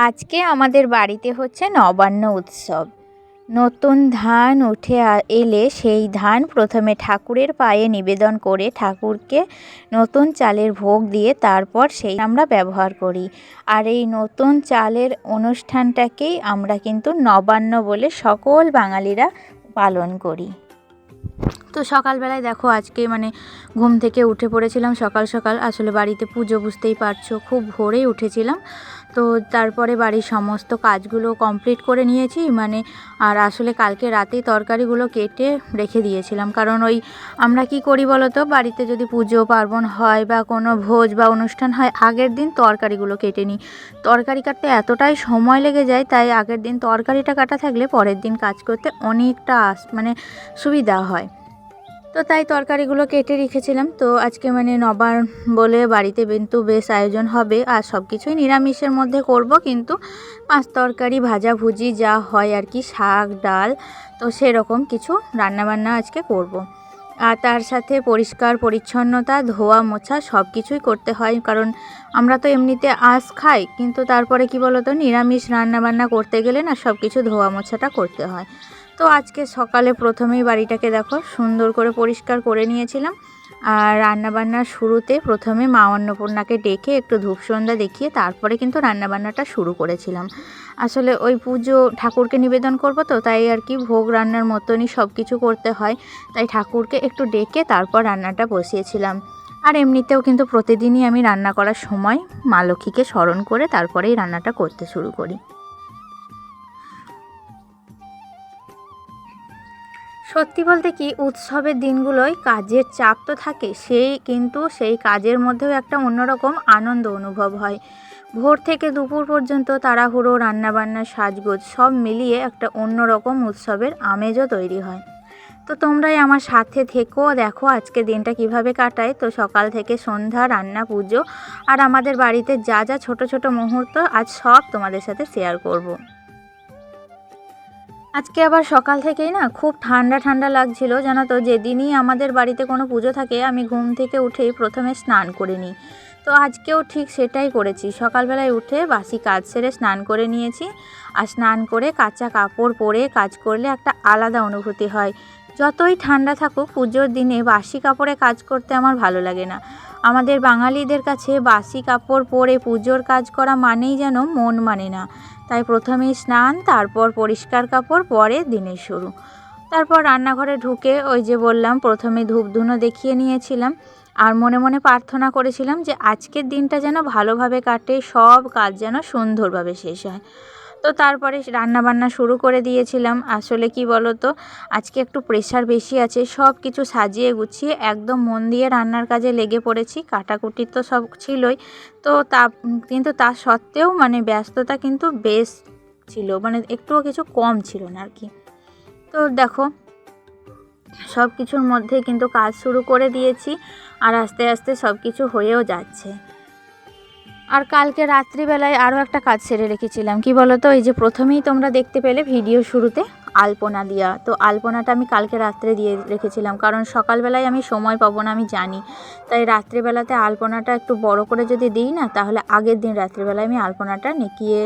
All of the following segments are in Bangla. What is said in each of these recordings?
আজকে আমাদের বাড়িতে হচ্ছে নবান্ন উৎসব। নতুন ধান উঠে এলে সেই ধান প্রথমে ঠাকুরের পায়ে নিবেদন করে ঠাকুরকে নতুন চালের ভোগ দিয়ে তারপর সেই আমরা ব্যবহার করি। আর এই নতুন চালের অনুষ্ঠানটাকেই আমরা কিন্তু নবান্ন বলে সকল বাঙালিরা পালন করি। তো সকালবেলায় দেখো আজকে মানে ঘুম থেকে উঠে পড়েছিলাম সকাল সকাল। আসলে বাড়িতে পুজো বুঝতেই পারছ, খুব ভোরেই উঠেছিলাম। তো তারপরে বাড়ির সমস্ত কাজগুলো কমপ্লিট করে নিয়েছি মানে আর আসলে কালকে রাতেই তরকারিগুলো কেটে রেখে দিয়েছিলাম। কারণ ওই আমরা কি করি বলো তো বাড়িতে যদি পুজো পার্বণ হয় বা কোনো ভোজ বা অনুষ্ঠান হয়, আগের দিন তরকারিগুলো কেটে নিই। তরকারি কাটতে এতটাই সময় লেগে যায়, তাই আগের দিন তরকারিটা কাটা থাকলে পরের দিন কাজ করতে অনেকটা মানে সুবিধা হয়। তো তাই তরকারিগুলো কেটে রেখেছিলাম। তো আজকে মানে নবার বলে বাড়িতে কিন্তু বেশ আয়োজন হবে আর সব কিছুই নিরামিষের মধ্যে করব। কিন্তু পাঁচ তরকারি, ভাজা, ভুজি, যা হয় আর কি, শাক, ডাল, তো সেরকম কিছু রান্নাবান্না আজকে করব। আর তার সাথে পরিষ্কার, পরিচ্ছন্নতা, ধোয়া, মোছা সব কিছুই করতে হয়। কারণ আমরা তো এমনিতে আঁশ খাই, কিন্তু তারপরে কি বলতো, নিরামিষ রান্নাবান্না করতে গেলে না সব কিছু ধোয়া, মোছাটা করতে হয়। তো আজকে সকালে প্রথমেই বাড়িটাকে দেখো সুন্দর করে পরিষ্কার করে নিয়েছিলাম। আর রান্নাবান্নার শুরুতে প্রথমে মা অন্নপূর্ণাকে ডেকে একটু ধূপসন্ধ্যা দেখিয়ে তারপরে কিন্তু রান্নাবান্নাটা শুরু করেছিলাম। আসলে ওই পুজো ঠাকুরকে নিবেদন করব তো, তাই আর কি ভোগ রান্নার মতনই সব কিছু করতে হয়। তাই ঠাকুরকে একটু ডেকে তারপর রান্নাটা বসিয়েছিলাম। আর এমনিতেও কিন্তু প্রতিদিনই আমি রান্না করার সময় মা লক্ষ্মীকে স্মরণ করে তারপরেই রান্নাটা করতে শুরু করি। সত্যি বলতে কি, উৎসবের দিনগুলোয় কাজের চাপ তো থাকে, সেই কিন্তু সেই কাজের মধ্যেও একটা অন্যরকম আনন্দ অনুভব হয়। ভোর থেকে দুপুর পর্যন্ত তাড়াহুড়ো, রান্নাবান্না, সাজগোজ সব মিলিয়ে একটা অন্যরকম উৎসবের আমেজও তৈরি হয়। তো তোমরাই আমার সাথে থেকো, দেখো আজকে দিনটা কীভাবে কাটায়। তো সকাল থেকে সন্ধ্যা, রান্না, পুজো আর আমাদের বাড়িতে যা যা ছোট ছোট মুহূর্ত, আজ সব তোমাদের সাথে শেয়ার করব। আজকে আবার সকাল থেকেই না খুব ঠান্ডা ঠান্ডা লাগছিল, জানো তো, যেদিনই আমাদের বাড়িতে কোনো পুজো থাকে, আমি ঘুম থেকে উঠেই প্রথমে স্নান করে নিই। তো আজকেও ঠিক সেটাই করেছি, সকালবেলায় উঠে বাসি কাজ সেরে স্নান করে নিয়েছি, আর স্নান করে কাঁচা কাপড় পরে কাজ করলে একটা আলাদা অনুভূতি হয়। যতই ঠান্ডা থাকুক, পুজোর দিনে বাসি কাপড়ে কাজ করতে আমার ভালো লাগে না। আমাদের বাঙালিদের কাছে বাসি কাপড় পরে পুজোর কাজ করা মানেই যেন মন মানে না। তাই প্রথমে স্নান, তারপর পরিষ্কার কাপড়, পরে দিনের শুরু। তারপর রান্নাঘরে ঢুকে ওই যে বললাম, প্রথমে ধূপ ধুনো দেখিয়ে নিয়েছিলাম আর মনে মনে প্রার্থনা করেছিলাম যে আজকের দিনটা যেন ভালোভাবে কাটে, সব কাজ যেন সুন্দরভাবে শেষ হয়। তো তারপরে রান্না বান্না শুরু করে দিয়েছিলাম। আসলে কি বলো তো আজকে একটু প্রেশার বেশি আছে সব কিছু সাজিয়ে গুছিয়ে একদম মন দিয়ে রান্নার কাজে লেগে পড়েছি, কাটাকুটি তো সব ছিলই। তো তা, কিন্তু তা সত্ত্বেও মানে ব্যস্ততা কিন্তু বেশ ছিল মানে একটুও কিছু কম ছিল না আর কি তো দেখো সব কিছুর মধ্যে কিন্তু কাজ শুরু করে দিয়েছি, আর আস্তে আস্তে সব কিছু হয়েও যাচ্ছে। আর কালকে রাত্রিবেলায় আরও একটা কাজ সেরে রেখেছিলাম। কি বলো তো এই যে প্রথমেই তোমরা দেখতে পেলে ভিডিও শুরুতে আলপনা দেওয়া তো আলপনাটা আমি কালকে রাত্রে দিয়ে রেখেছিলাম, কারণ সকালবেলায় আমি সময় পাবো না, আমি জানি। তাই রাত্রিবেলাতে আলপনাটা একটু বড় করে যদি দিই না, তাহলে আগের দিন রাত্রিবেলায় আমি আলপনাটা নিকিয়ে,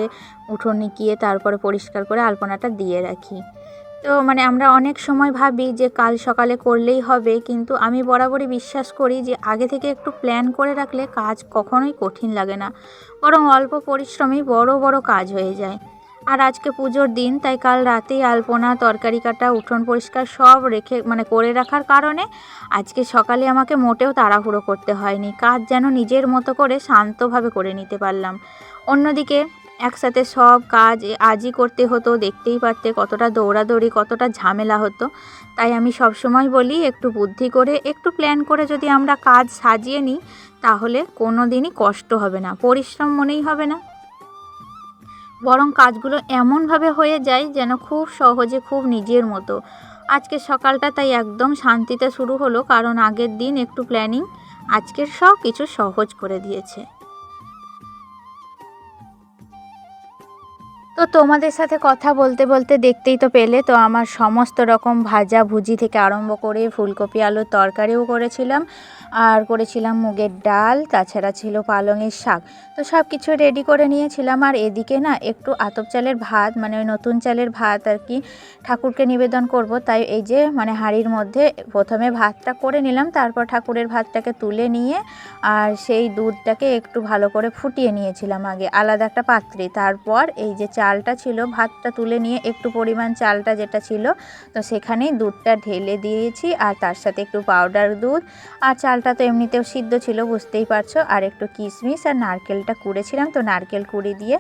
উঠোন নিকিয়ে, তারপরে পরিষ্কার করে আলপনাটা দিয়ে রাখি। তো মানে আমরা অনেক সময় ভাবি যে কাল সকালে করলেই হবে, কিন্তু আমি বরাবরই বিশ্বাস করি যে আগে থেকে একটু প্ল্যান করে রাখলে কাজ কখনোই কঠিন লাগে না। বরং অল্প পরিশ্রমেই বড় বড় কাজ হয়ে যায়। আর আজকে পুজোর দিন, তাই কাল রাতেই আলপনা, তরকারি কাটা, উঠোন পরিষ্কার সব রেখে মানে করে রাখার কারণে আজকে সকালে আমাকে মোটেও তাড়াহুড়ো করতে হয়নি। কাজ যেন নিজের মতো করে শান্তভাবে করে নিতে পারলাম। অন্যদিকে একসাথে সব কাজ আজই করতে হতো, দেখতেই পারতে কতটা দৌড়াদৌড়ি, কতটা ঝামেলা হতো। তাই আমি সবসময় বলি, একটু বুদ্ধি করে, একটু প্ল্যান করে যদি আমরা কাজ সাজিয়ে নিই, তাহলে কোনো দিনই কষ্ট হবে না, পরিশ্রম মনেই হবে না। বরং কাজগুলো এমনভাবে হয়ে যায় যেন খুব সহজে, খুব নিজের মতো। আজকে সকালটা তাই একদম শান্তিতে শুরু হলো, কারণ আগের দিন একটু প্ল্যানিং আজকের সব কিছু সহজ করে দিয়েছে। তো তোমাদের সাথে কথা বলতে বলতে দেখতেই তো পেলে, তো আমার সমস্ত রকম ভাজা ভুজি থেকে আরম্ভ করে ফুলকপি, আলুর তরকারিও করেছিলাম। আর করেছিলাম মুগের ডাল, তাছাড়া ছিল পালংয়ের শাক। তো সব কিছু রেডি করে নিয়েছিলাম। আর এদিকে না একটু আতপ চালের ভাত মানে ওই নতুন চালের ভাত আর কি, ঠাকুরকে নিবেদন করব। তাই এই যে মানে হাঁড়ির মধ্যে প্রথমে ভাতটা করে নিলাম, তারপর ঠাকুরের ভাতটাকে তুলে নিয়ে আর সেই দুধটাকে একটু ভালো করে ফুটিয়ে নিয়েছিলাম আগে, আলাদা একটা পাত্রে। তারপর এই যে চালটা ছিল, ভাতটা তুলে নিয়ে একটু পরিমাণ চালটা যেটা ছিল, তো সেখানেই দুধটা ঢেলে দিয়েছি আর তার সাথে একটু পাউডার দুধ। আর চালটা তো এমনিতেও সিদ্ধ ছিল, বুঝতেই পারছ। আর একটু কিশমিশ আর নারকেলটা কুড়েছিলাম, তো নারকেল কুড়ি দিয়ে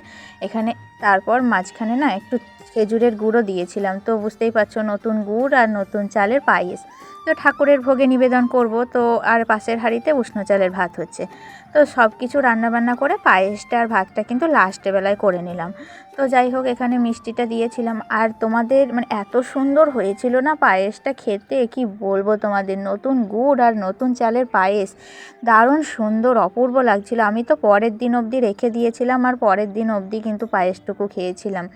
এখানে তারপর মাঝখানে না একটু খেজুরের গুঁড়ো দিয়েছিলাম। তো বুঝতেই পারছ, নতুন গুড় আর নতুন চালের পায়েস। তো ঠাকুরের ভোগে নিবেদন করব। তো আর পাশের হাঁড়িতে উষ্ণ চালের ভাত হচ্ছে। তো সব কিছু রান্নাবান্না করে পায়েসটা আর ভাতটা কিন্তু লাস্টে বেলায় করে নিলাম। তো যাই হোক, এখানে মিষ্টিটা দিয়েছিলাম। আর তোমাদের মানে এত সুন্দর হয়েছিল না পায়েসটা খেতে? কি বলব তোমাদের? নতুন গুড় আর নতুন চালের পায়েস। দারুণ সুন্দর, অপূর্ব লাগছিল। আমি তো পরের দিন অবধি রেখে দিয়েছিলাম। আর পরের দিন অবধি কিন্তু পায়েসটুকু খেয়েছিলাম।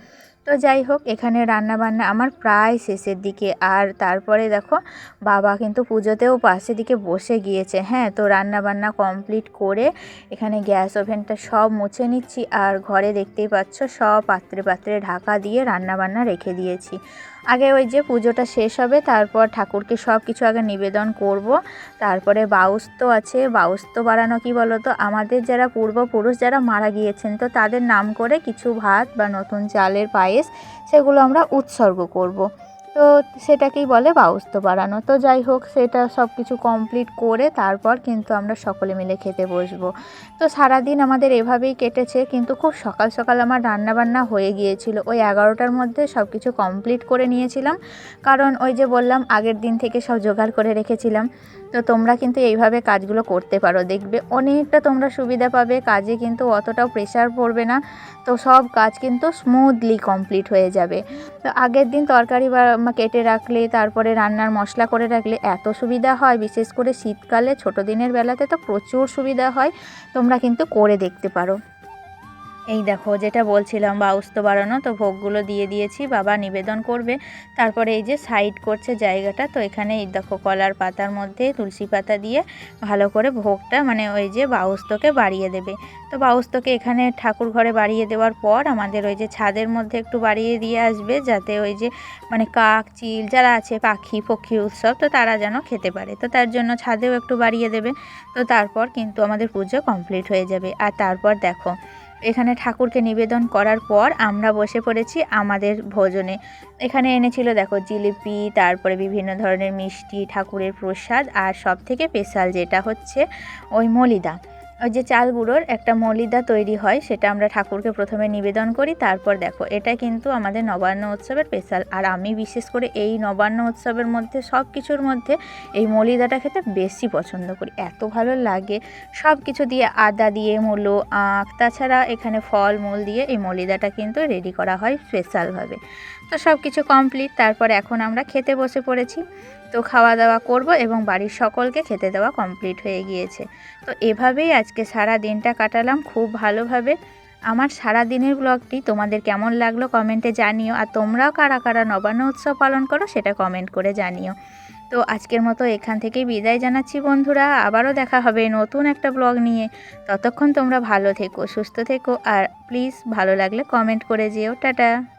তো যাই হোক, এখানে রান্নাবান্না আমার প্রায় শেষের দিকে। আর তারপরে দেখো, বাবা কিন্তু পুজোতেও পাশে দিকে বসে গিয়েছে। হ্যাঁ তো রান্নাবান্না কমপ্লিট করে এখানে গ্যাস ওভেনটা সব মুছে নিচ্ছি। আর ঘরে দেখতেই পাচ্ছ, সব পাত্রে পাত্রে ঢাকা দিয়ে রান্নাবান্না রেখে দিয়েছি। আগে ওই যে পুজোটা শেষ হবে, তারপর ঠাকুরকে সব কিছু আগে নিবেদন করব তারপরে বাউস্ত আছে বাউস্ত বাড়ানো কি বলো তো আমাদের যারা পূর্বপুরুষ, যারা মারা গিয়েছেন, তো তাদের নাম করে কিছু ভাত বা নতুন চালের পায়েস, সেগুলো আমরা উৎসর্গ করব। তো সেটাকেই বলে বাউস্ত বাড়ানো। তো যাই হোক, সেটা সব কিছু কমপ্লিট করে তারপর কিন্তু আমরা সকলে মিলে খেতে বসবো। তো সারাদিন আমাদের এভাবেই কেটেছে, কিন্তু খুব সকাল সকাল আমার রান্নাবান্না হয়ে গিয়েছিল। ওই এগারোটার মধ্যে সব কিছু কমপ্লিট করে নিয়েছিলাম। কারণ ওই যে বললাম, আগের দিন থেকে সব জোগাড় করে রেখেছিলাম। তো তোমরা কিন্তু এইভাবে কাজগুলো করতে পারো, দেখবে অনেকটা তোমরা সুবিধা পাবে। কাজে কিন্তু অতটাও প্রেশার পড়বে না। তো সব কাজ কিন্তু স্মুথলি কমপ্লিট হয়ে যাবে। তো আগের দিন তরকারি বা কেটে রাখলে, তারপরে রান্নার মশলা করে রাখলে এত সুবিধা হয়। বিশেষ করে শীতকালে, ছোটো দিনের বেলাতে তো প্রচুর সুবিধা হয়। তোমরা কিন্তু করে দেখতে পারো। এই দেখো, যেটা বলছিলাম বাউস্ত বাড়ানো, তো ভোগগুলো দিয়ে দিয়েছি, বাবা নিবেদন করবে। তারপরে এই যে সাইড করছে জায়গাটা, তো এখানে এই দেখো কলার পাতার মধ্যে তুলসী পাতা দিয়ে ভালো করে ভোগটা মানে ওই যে বাউস্তকে বাড়িয়ে দেবে। তো বাউস্তকে এখানে ঠাকুর ঘরে বাড়িয়ে দেওয়ার পর আমাদের ওই যে ছাদের মধ্যে একটু বাড়িয়ে দিয়ে আসবে, যাতে ওই যে মানে কাক, চিল যারা আছে, পাখি, পক্ষী উৎসব, তো তারা যেন খেতে পারে। তো তার জন্য ছাদেও একটু বাড়িয়ে দেবে। তো তারপর কিন্তু আমাদের পুজো কমপ্লিট হয়ে যাবে। আর তারপর দেখো এখানে ঠাকুরকে নিবেদন করার পর আমরা বসে পড়েছি আমাদের ভোজনে। এখানে এনেছিল, দেখো, জিলিপি, তারপরে বিভিন্ন ধরনের মিষ্টি, ঠাকুরের প্রসাদ আর সব থেকে স্পেশাল যেটা হচ্ছে ওই মলিদা। ওই যে চাল গুঁড়োর একটা মলিদা তৈরি হয়, সেটা আমরা ঠাকুরকে প্রথমে নিবেদন করি, তারপর দেখো, এটা কিন্তু আমাদের নবান্ন উৎসবের স্পেশাল আর আমি বিশেষ করে এই নবান্ন উৎসবের মধ্যে, সব কিছুর মধ্যে এই মলিদাটা খেতে বেশি পছন্দ করি। এত ভালো লাগে। সব কিছু দিয়ে আদা দিয়ে, মূলো, আখ, তাছাড়া এখানে ফল, মূল দিয়ে এই মলিদাটা কিন্তু রেডি করা হয় স্পেশালভাবে তো সব কিছু কমপ্লিট তারপর এখন আমরা খেতে বসে পড়েছি। তো খাওয়া দাওয়া করব এবং বাড়ির সকলকে খেতে দেওয়া কমপ্লিট হয়ে গিয়েছে। তো এভাবেই আজকে সারা দিনটা কাটালাম খুব ভালোভাবে। আমার সারা দিনের ব্লগটি তোমাদের কেমন লাগল কমেন্টে জানিও। আর তোমরাও কারা কারা নবান্ন উৎসব পালন করো সেটা কমেন্ট করে জানিও। তো আজকের মতো এখান থেকেই বিদায় জানাচ্ছি বন্ধুরা। আবারও দেখা হবে নতুন একটা ব্লগ নিয়ে। ততক্ষণ তোমরা ভালো থেকো, সুস্থ থেকো। আর প্লিজ ভালো লাগলে কমেন্ট করে যেও। টাটা!